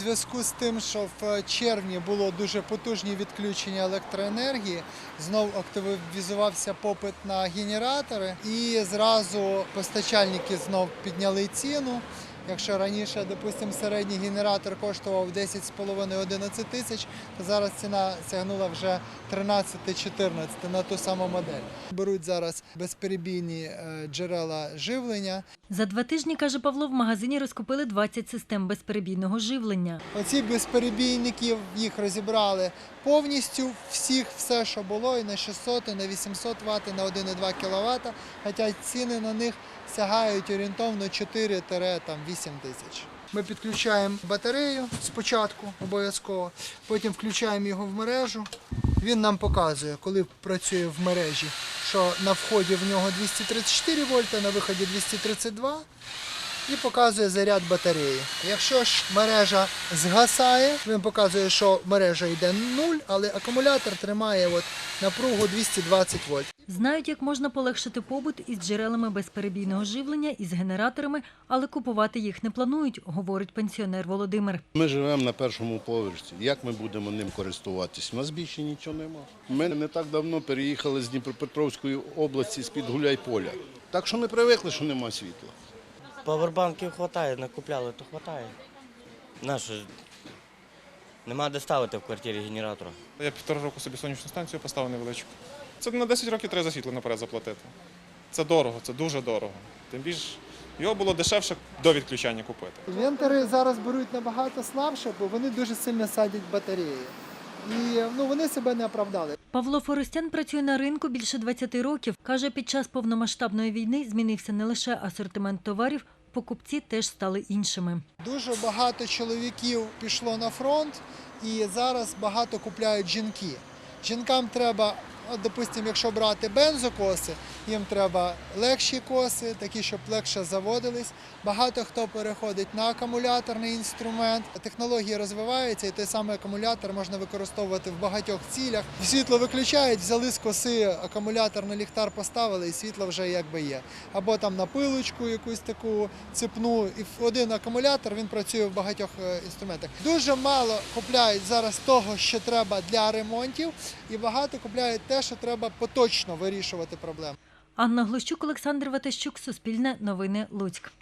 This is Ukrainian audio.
зв'язку з тим, що в червні було дуже потужні відключення електроенергії, знов активізувався попит на генератори, і зразу постачальники знов підняли ціну. Якщо раніше, допустимо, середній генератор коштував 10,5-11 тисяч, то зараз ціна сягнула вже 13-14 на ту саму модель. Беруть зараз безперебійні е, джерела живлення. За два тижні, каже Павло, в магазині розкупили 20 систем безперебійного живлення. Оці безперебійників їх розібрали повністю, всіх, все, що було, і на 600, і на 800 Вт, і на 1,2 кВт, хоча ціни на них сягають орієнтовно 4-8 тисяч. Ми підключаємо батарею спочатку обов'язково, потім включаємо його в мережу. Він нам показує, коли працює в мережі, що на вході в нього 234 вольта, на виході 232 і показує заряд батареї. Якщо ж мережа згасає, він показує, що мережа йде 0, але акумулятор тримає от напругу 220 вольт. Знають, як можна полегшити побут із джерелами безперебійного живлення із генераторами, але купувати їх не планують, говорить пенсіонер Володимир. Ми живемо на першому поверсі. Як ми будемо ним користуватись? У нас більше нічого нема. Ми не так давно переїхали з Дніпропетровської області з-під Гуляйполя. Так що ми привикли, що нема світла. Павербанків вистачає, накупляли, то вистачає. Ж? Нема де ставити в квартирі генератора. Я півтора року собі сонячну станцію поставив невеличку. Це на 10 років треба за світло наперед заплатити. Це дорого, це дуже дорого. Тим більше його було дешевше до відключання купити. Вентори зараз беруть набагато слабше, бо вони дуже сильно садять батареї. І ну, вони себе не оправдали. Павло Форостян працює на ринку більше 20 років. Каже, під час повномасштабної війни змінився не лише асортимент товарів, покупці теж стали іншими. Дуже багато чоловіків пішло на фронт, і зараз багато купляють жінки. Жінкам треба, от, допустимо, якщо брати бензокоси, їм треба легші коси, такі, щоб легше заводились. Багато хто переходить на акумуляторний інструмент. Технології розвиваються, і той самий акумулятор можна використовувати в багатьох цілях. Світло виключають, взяли з коси акумулятор на ліхтар поставили, і світло вже якби є. Або там на пилочку якусь таку цепну, і один акумулятор він працює в багатьох е, інструментах. Дуже мало купляють зараз того, що треба для ремонтів, і багато купляють те, що треба поточно вирішувати проблему. Анна Глущук, Олександр Ватищук, Суспільне новини Луцьк.